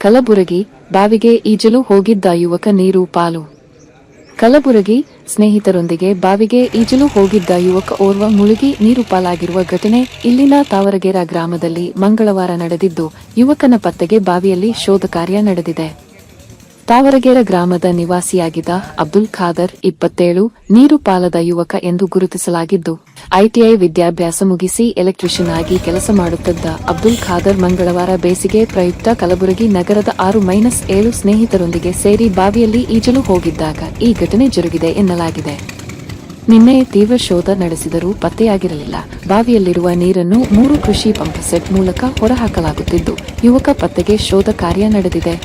ಕಲಬುರಗಿ ಬಾವಿಗೆ ಈಜಲು ಹೋಗಿದ್ದ ಯುವಕ ನೀರು ಪಾಲು. ಕಲಬುರಗಿ ಸ್ನೇಹಿತರೊಂದಿಗೆ ಬಾವಿಗೆ ಈಜಲು ಹೋಗಿದ್ದ ಯುವಕ ಓರ್ವ ಮುಳುಗಿ ನೀರು ಪಾಲಾಗಿರುವ ಘಟನೆ ಇಲ್ಲಿನ ತಾವರಗೇರ ಗ್ರಾಮದಲ್ಲಿ ಮಂಗಳವಾರ ನಡೆದಿದ್ದು, ಯುವಕನ ಪತ್ತೆಗೆ ಬಾವಿಯಲ್ಲಿ ಶೋಧ ಕಾರ್ಯ ನಡೆದಿದೆ. ತಾವರಗೇರ ಗ್ರಾಮದ ನಿವಾಸಿಯಾಗಿದ್ದ ಅಬ್ದುಲ್ ಖಾದರ್ ಇಪ್ಪತ್ತೇಳು ನೀರು ಪಾಲದ ಯುವಕ ಎಂದು ಗುರುತಿಸಲಾಗಿದ್ದು, ಐಟಿಐ ವಿದ್ಯಾಭ್ಯಾಸ ಮುಗಿಸಿ ಎಲೆಕ್ಟ್ರಿಷಿಯನ್ ಆಗಿ ಕೆಲಸ ಮಾಡುತ್ತಿದ್ದ ಅಬ್ದುಲ್ ಖಾದರ್ ಮಂಗಳವಾರ ಬೇಸಿಗೆ ಪ್ರಯುಕ್ತ ಕಲಬುರಗಿ ನಗರದ ಆರು ಮೈನಸ್ ಏಳು ಸ್ನೇಹಿತರೊಂದಿಗೆ ಸೇರಿ ಬಾವಿಯಲ್ಲಿ ಈಜಲು ಹೋಗಿದ್ದಾಗ ಈ ಘಟನೆ ಜರುಗಿದೆ ಎನ್ನಲಾಗಿದೆ. ನಿನ್ನೆ ತೀವ್ರ ಶೋಧ ನಡೆಸಿದರೂ ಪತ್ತೆಯಾಗಿರಲಿಲ್ಲ. ಬಾವಿಯಲ್ಲಿರುವ ನೀರನ್ನು ಮೂರು ಕೃಷಿ ಪಂಪ್ ಸೆಟ್ ಮೂಲಕ ಹೊರಹಾಕಲಾಗುತ್ತಿದ್ದು, ಯುವಕ ಪತ್ತೆಗೆ ಶೋಧ ಕಾರ್ಯ ನಡೆದಿದೆ.